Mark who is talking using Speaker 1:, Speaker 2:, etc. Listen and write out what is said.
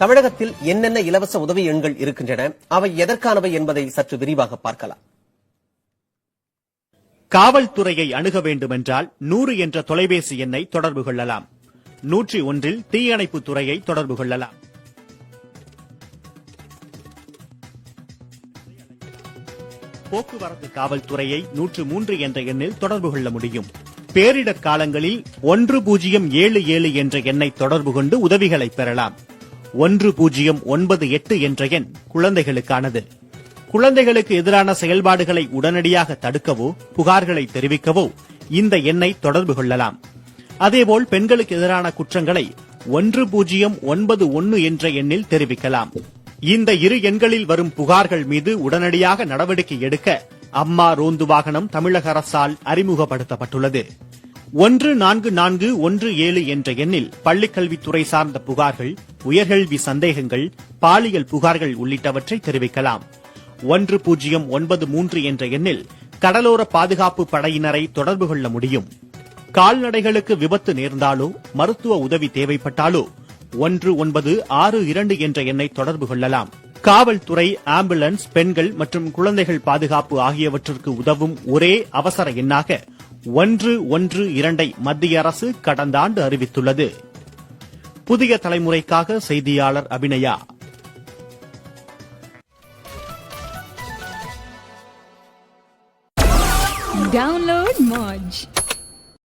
Speaker 1: தமிழகத்தில் என்னென்ன இலவச உதவி எண்கள் இருக்கின்றன அவை எதற்கானவை என்பதை சற்று விரிவாக பார்க்கலாம்.
Speaker 2: காவல்துறையை அணுக வேண்டுமென்றால் நூறு என்ற தொலைபேசி எண்ணை தொடர்பு கொள்ளலாம். நூற்றி ஒன்றில் தீயணைப்பு துறையை தொடர்பு கொள்ளலாம். போக்குவரத்து காவல்துறையை நூற்று மூன்று என்ற எண்ணில் தொடர்பு கொள்ள முடியும். பேரிடர் காலங்களில் ஒன்று பூஜ்ஜியம் ஏழு ஏழு என்ற எண்ணை தொடர்பு கொண்டு உதவிகளை பெறலாம். ஒன்று பூஜ்ஜியம் ஒன்பது எட்டு என்ற எண் குழந்தைகளுக்கானது. குழந்தைகளுக்கு எதிரான செயல்பாடுகளை உடனடியாக தடுக்கவோ புகார்களை தெரிவிக்கவோ இந்த எண்ணை தொடர்பு கொள்ளலாம். அதேபோல் பெண்களுக்கு எதிரான குற்றங்களை ஒன்று பூஜ்ஜியம் ஒன்பது ஒன்னு என்ற எண்ணில் தெரிவிக்கலாம். இந்த இரு எண்களில் வரும் புகார்கள் மீது உடனடியாக நடவடிக்கை எடுக்க அம்மா ரோந்து வாகனம் தமிழக அரசால் அறிமுகப்படுத்தப்பட்டுள்ளது. ஒன்று நான்கு நான்கு ஒன்று ஏழு என்ற எண்ணில் பள்ளிக்கல்வித்துறை சார்ந்த புகார்கள் உயர்கல்வி சந்தேகங்கள் பாலியல் புகார்கள் உள்ளிட்டவற்றை தெரிவிக்கலாம். ஒன்று பூஜ்ஜியம் ஒன்பது மூன்று என்ற எண்ணில் கடலோர பாதுகாப்பு படையினரை தொடர்பு கொள்ள முடியும். கால்நடைகளுக்கு விபத்து நேர்ந்தாலோ மருத்துவ உதவி தேவைப்பட்டாலோ ஒன்று ஒன்பது ஆறு இரண்டு என்ற எண்ணை தொடர்பு கொள்ளலாம். காவல்துறை ஆம்புலன்ஸ் பெண்கள் மற்றும் குழந்தைகள் பாதுகாப்பு ஆகியவற்றிற்கு உதவும் ஒரே அவசர எண்ணாக ஒன்று ஒன்று இரண்டை மத்திய அரசு கடந்த ஆண்டு அறிவித்துள்ளது புதிய தலைமுறைக்காக செய்தியாளர் அபிநயா
Speaker 3: டவுன்லோட் Moj.